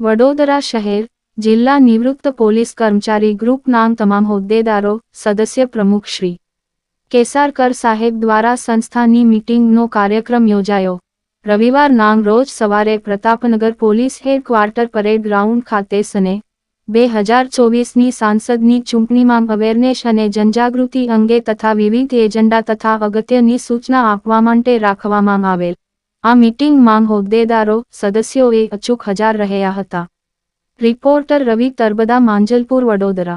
વડોદરા શહેર, જિલ્લા નિવૃત્ત પોલીસ કર્મચારી ગ્રુપ નામ તમામ હોદ્દેદારો, સદસ્ય પ્રમુખ શ્રી. કેસારકર સાહેબ દ્વારા સંસ્થાની મીટિંગનો કાર્યક્રમ યોજાયો. રવિવાર નામ રોજ સવારે Pratapnagar police headquarter parade ground ખાતે સને બે હજાર ચોવીસની સાંસદની ચૂંટણીમાં અવેરનેસ અને જનજાગૃતિ અંગે તથા વિવિધ એજન્ડા તથા અગત્યની સૂચના આપવા માટે રાખવામાં આવેલ. આ મીટિંગમાં હોદ્દેદારો સદસ્યોએ અચૂક હજાર રહ્યા હતા. રિપોર્ટર રવિ તરબદા માંજલપુર વડોદરા.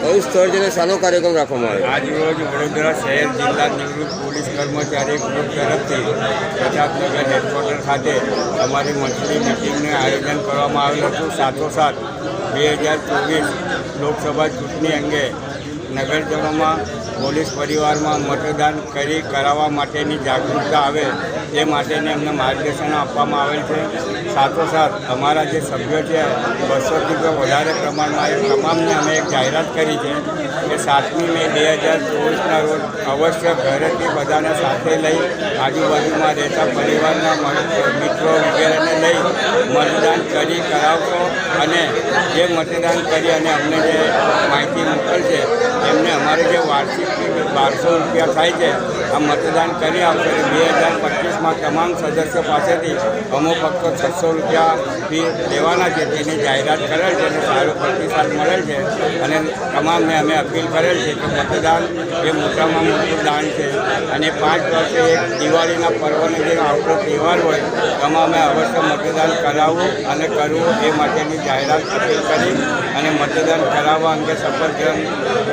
કયું સ્થળ છે શાનો કાર્યક્રમ રાખવામાં આવ્યો. આજરોજ વડોદરા શહેર જિલ્લા નિવૃત્ત પોલીસ કર્મચારી ગ્રુપ તરફથી પ્રતાપનગર હેડક્વાર્ટર ખાતે અમારી મંથલી મિટિંગનું આયોજન કરવામાં આવેલું હતું. સાથોસાથ બે હજાર ચોવીસ લોકસભા ચૂંટણી અંગે નગરજનોમાં પોલીસ પરિવારમાં મતદાન કરી કરાવવા માટેની જાગૃતતા આવે તે માટેને અમને માર્ગદર્શન આપવામાં આવેલ છે. સાથોસાથ અમારા જે સભ્યો છે, બસોથી તો વધારે પ્રમાણમાં એ તમામને અમે એક જાહેરાત કરી છે કે સાતમી મે બે હજાર ચોવીસના રોજ અવશ્ય ઘરેથી બધાને સાથે લઈ આજુબાજુમાં રહેતા પરિવારના મિત્રો વગેરેને લઈ મતદાન કરી કરાવશો અને જે મતદાન કરી અને અમને જે માહિતી મોકલશે એમને અમારે જે વાર્ષિક બારસો રૂપિયા થાય છે, આ મતદાન કરી અને બે હજાર પચીસમાં તમામ સદસ્યો પાસેથી અમો ફક્ત છસો રૂપિયા ફી લેવાના છે તેની જાહેરાત કરેલ છે અને સારો પ્રતિસાદ મળેલ છે. અને તમામને અમે અપીલ કરેલ છે કે મતદાન એ મોટામાં મોટું દાન છે. અને પાંચ વર્ષે એક દિવાળીના પર્વનો જે આવતો તહેવાર હોય તમામે અવશ્ય મતદાન કરાવવું અને કરવું એ માટેની જાહેરાત અપીલ કરી અને મતદાન કરાવવા અંગે શપથ ગ્રહણ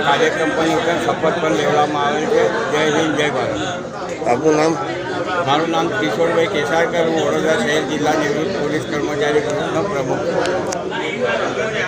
કાર્યક્રમ પણ યોજાય શપથ પણ લેવામાં આવેલ છે. જય હિન્દ જય ભારત. આપનું નામ? મારું નામ કિશોરભાઈ કેસારકર હું વડોદરા શહેર જિલ્લા નિવૃત્ત પોલીસ કર્મચારી ગ્રુપ